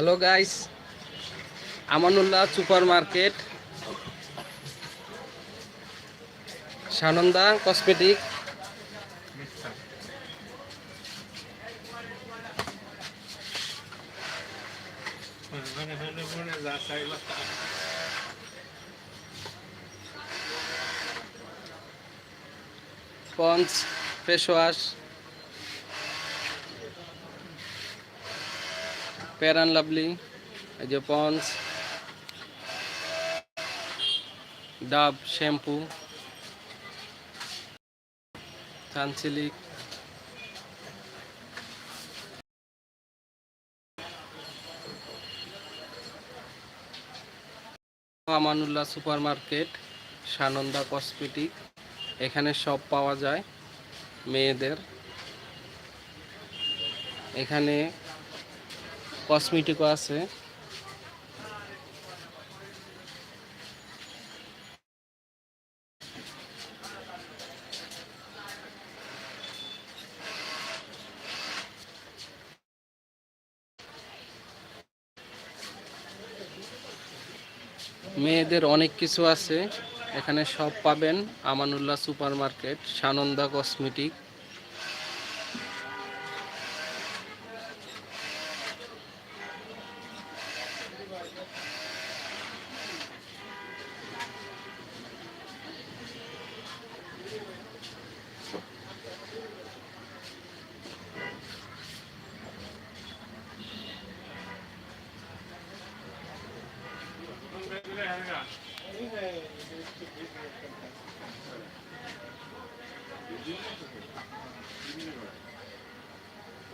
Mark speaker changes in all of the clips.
Speaker 1: Hello guys Amanullah super market Sananda cosmetic. Pond's face wash fair and lovely এই যে Pond's Dove shampoo Sunsilk Amanullah super market Sananda cosmetic এখানে সব পাওয়া যায় মেয়েদের। এখানে কসমেটিকও আছে। মেয়েদের অনেক কিছু আছে। এখানে সব পাবেন। Amanullah super market Sananda cosmetic.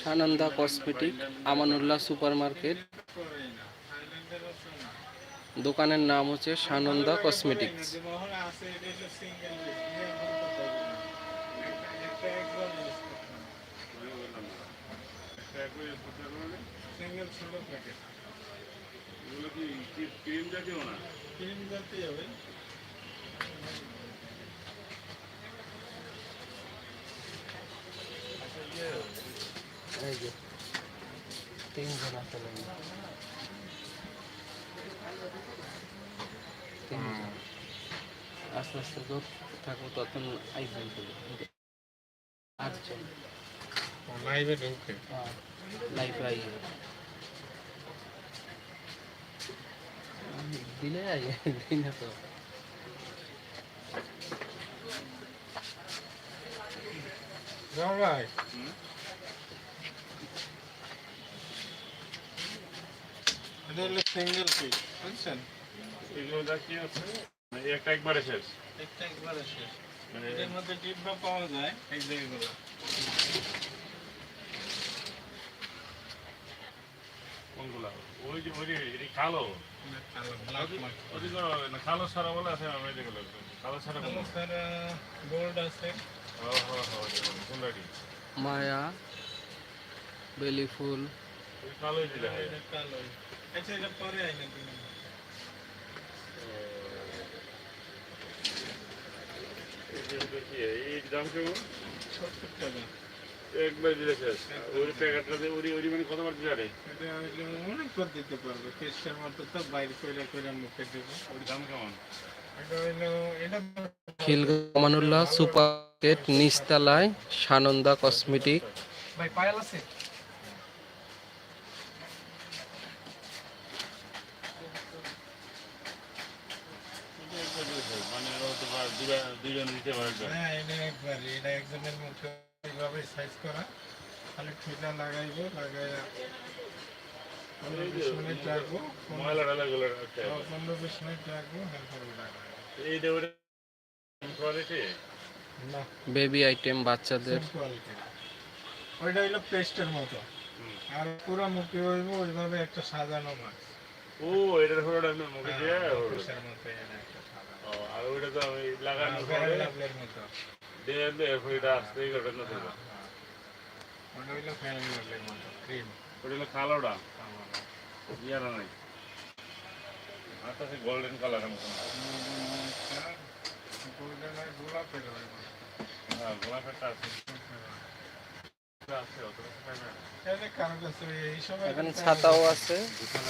Speaker 1: Sananda cosmetic Amanullah super market দোকানের নাম হচ্ছে সানন্দা কসমেটিক্স
Speaker 2: যে মহলে আছে এটা হলো সিঙ্গেল একটা একবার ইউজ করতাম সিঙ্গেল ষোলো প্যাকেট
Speaker 3: এগুলো কি ক্রিম জাতীয় না?
Speaker 2: ক্রিম জাতীয় হবে।
Speaker 1: আস্তে আস্তে যত থাকব তখন আইফোন আটজন
Speaker 2: লাইভে ঢুকে
Speaker 1: লাইফ আই দিলে আই দিনে তো।
Speaker 2: ভাই। এটা হলো সিঙ্গেল পিস বুঝছেন?
Speaker 3: এগুলো কি আছে একটা একবারে শেষ।
Speaker 2: একটা একবারে শেষ।
Speaker 3: মানে
Speaker 2: এর মধ্যে ডিব্বা পাওয়া যায় এই যে
Speaker 3: কোনগুলা? ওই যে ওই যে এটি কালো।
Speaker 2: ব্ল্যাক মার্ক
Speaker 3: ওদিকে না, কালো সারা বলে আছে যেগুলো কালো সারা
Speaker 2: গোল্ড আছে।
Speaker 1: মায়া বেলি ফুল।
Speaker 3: কালোই দিলে হয়।
Speaker 2: এটা কালো। আচ্ছা এটা পরে আইনা দিন
Speaker 3: এই যে ওটা কি এই দাম কেমন?
Speaker 2: সত্তর টাকা।
Speaker 3: একবার দিলে শেষ। ওই প্যাকেটটা দিয়ে ওরি ওরি মানে কতবার দিলে রে
Speaker 2: এটা হইলে অনেক করে দিতে পারবে। কেসের মতো তো বাইরে করে করে মুখে দেবো।
Speaker 3: ওর দাম কেমন?
Speaker 2: এটা হইল এটা
Speaker 1: খিলগাঁও আমানুল্লাহ সুপার মার্কেট নিচতলায় সানন্দা কসমেটিক।
Speaker 2: ভাই পায়াল আছে?
Speaker 3: মানে দিতে পারবে
Speaker 2: হ্যাঁ এটা একবার এটা একজনের মুখে এইভাবে সাইজ করা। খালি ঠিলা লাগাইবো লাগাইয়া পনেরো বিশ মিনিট রাখব। পনেরো- বিশ মিনিট রাখব না।
Speaker 1: বেবি আইটেম বাচ্চাদের।
Speaker 2: কোয়ালিটি ওইটা হইল পেস্টের মতো। আর পুরো মুখে হইব ওইভাবে একটা সাজানো মাছ।
Speaker 3: ও এটার হলো মুখে দিয়ে হলো।
Speaker 2: পেস্টের মতো এটা একটা সাজানো।
Speaker 3: ও, আর ওইটা তো আমি লাগানোর নাই আর তো গোল্ডেন কালারের মতো
Speaker 2: গোলাপের হ্যাঁ
Speaker 3: গোলাপেরটা আছে।
Speaker 2: এখানে
Speaker 1: ছাতাও আছে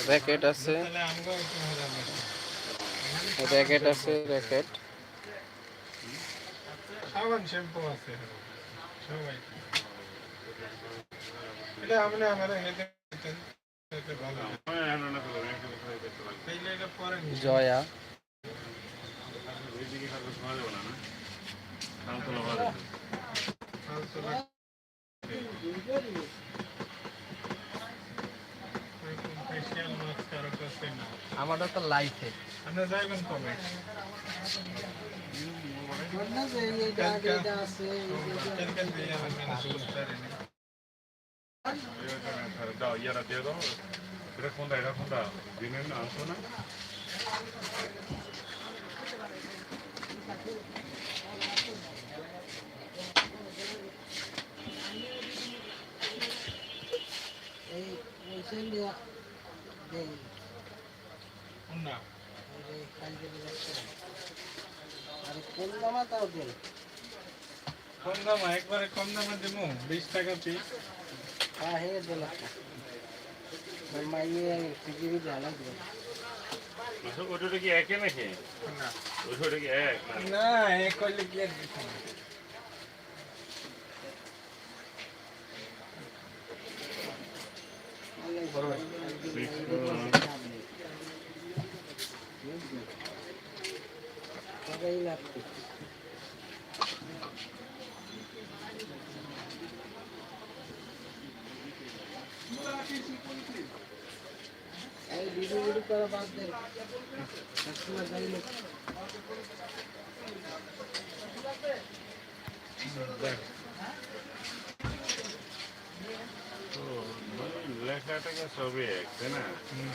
Speaker 1: র্যাকেট আছে র্যাকেট আছে র্যাকেট
Speaker 2: সাবান শ্যাম্পু আছে সবাই এটা আপনি আমার হেঁটে
Speaker 3: তো।
Speaker 1: জয়া। আমারটা লাইফে
Speaker 2: আপনি যাইবেন কবে?
Speaker 3: দাও ইয়ারা দিয়ে দাও এটা কোনটা এটা কোনটা দিনের না আসো না
Speaker 2: কম দামে একবারে কম দামে দিব বিশ টাকা পিস
Speaker 3: আসো ওটা কি একে নাকি?
Speaker 2: না।
Speaker 3: ওটা কি এক না?
Speaker 2: না এ করলে কি আর দিতে হবে? দেখ
Speaker 3: লেখাটাকে সবই এক তাই না?
Speaker 2: হুম।